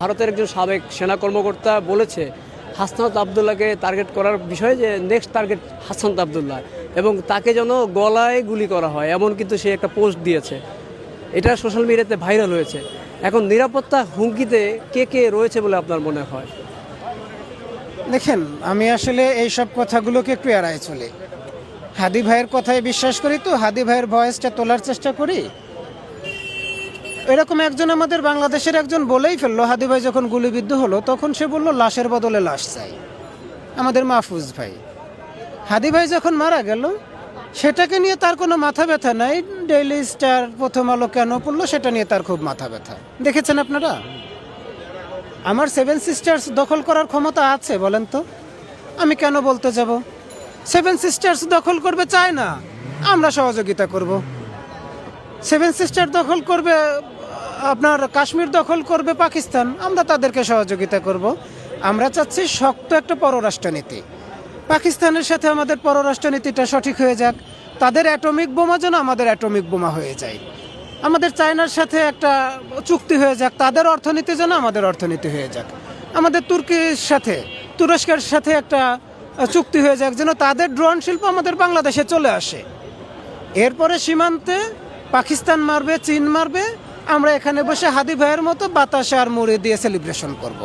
ভারতের একজন সাবেক সেনা কর্মকর্তা বলেছে, হাসনাত আবদুল্লাহকে টার্গেট করার বিষয়ে যে নেক্সট টার্গেট হাসনাত আবদুল্লাহ এবং তাকে যেন গলায় গুলি করা হয়, এমন কিন্তু সে একটা পোস্ট দিয়েছে। এটা সোশ্যাল মিডিয়াতে ভাইরাল হয়েছে। এখন নিরাপত্তা হুমকিতে কে কে রয়েছে বলে আপনার মনে হয়? দেখেন, আমি আসলে এই সব কথাগুলোকে একটু এড়ায় চলি। হাদি ভাইয়ের কথায় বিশ্বাস করি তো, হাদি ভাইয়ের ভয়েসটা তোলার চেষ্টা করি। এরকম একজন আমাদের বাংলাদেশের একজন বলেই ফেলল, হাদি ভাই যখন গুলিবিদ্ধ হলো, তখন সে বলল, লাশের বদলে লাশ চাই। আমাদের মাহফুজ ভাই। হাদি ভাই যখন মারা গেল, সেটাকে নিয়ে তার কোনো মাথা ব্যথা নাই। ডেইলি স্টার প্রথম আলো কেন পড়ল, সেটা নিয়ে তার খুব মাথা ব্যথা। দেখেছেন আপনারা? আমার সেভেন সিস্টার্স দখল করার ক্ষমতা আছে, বলেন তো। আমি কেন বলতে যাব? সেভেন সিস্টার্স দখল করবে চায় না। আমরা সহযোগিতা করব। সেভেন সিস্টার দখল করবে আপনার কাশ্মীর দখল করবে পাকিস্তান, আমরা তাদেরকে সহযোগিতা করব। আমরা চাচ্ছি শক্ত একটা পররাষ্ট্রনীতি। পাকিস্তানের সাথে আমাদের পররাষ্ট্রনীতিটা সঠিক হয়ে যাক। তাদের অ্যাটমিক বোমা যেন আমাদের অ্যাটমিক বোমা হয়ে যায়। আমাদের চায়নার সাথে একটা চুক্তি হয়ে যাক, তাদের অর্থনীতি যেন আমাদের অর্থনীতি হয়ে যাক। আমাদের তুর্কির সাথে, তুরস্কের সাথে একটা চুক্তি হয়ে যাক যেন তাদের ড্রোন শিল্প আমাদের বাংলাদেশে চলে আসে। এরপরে সীমান্তে পাকিস্তান মারবে, চীন মারবে আমরা এখানে বসে হাদি ভাইয়ের মতো বাতাসে আর মুড়ি দিয়ে সেলিব্রেশন করব।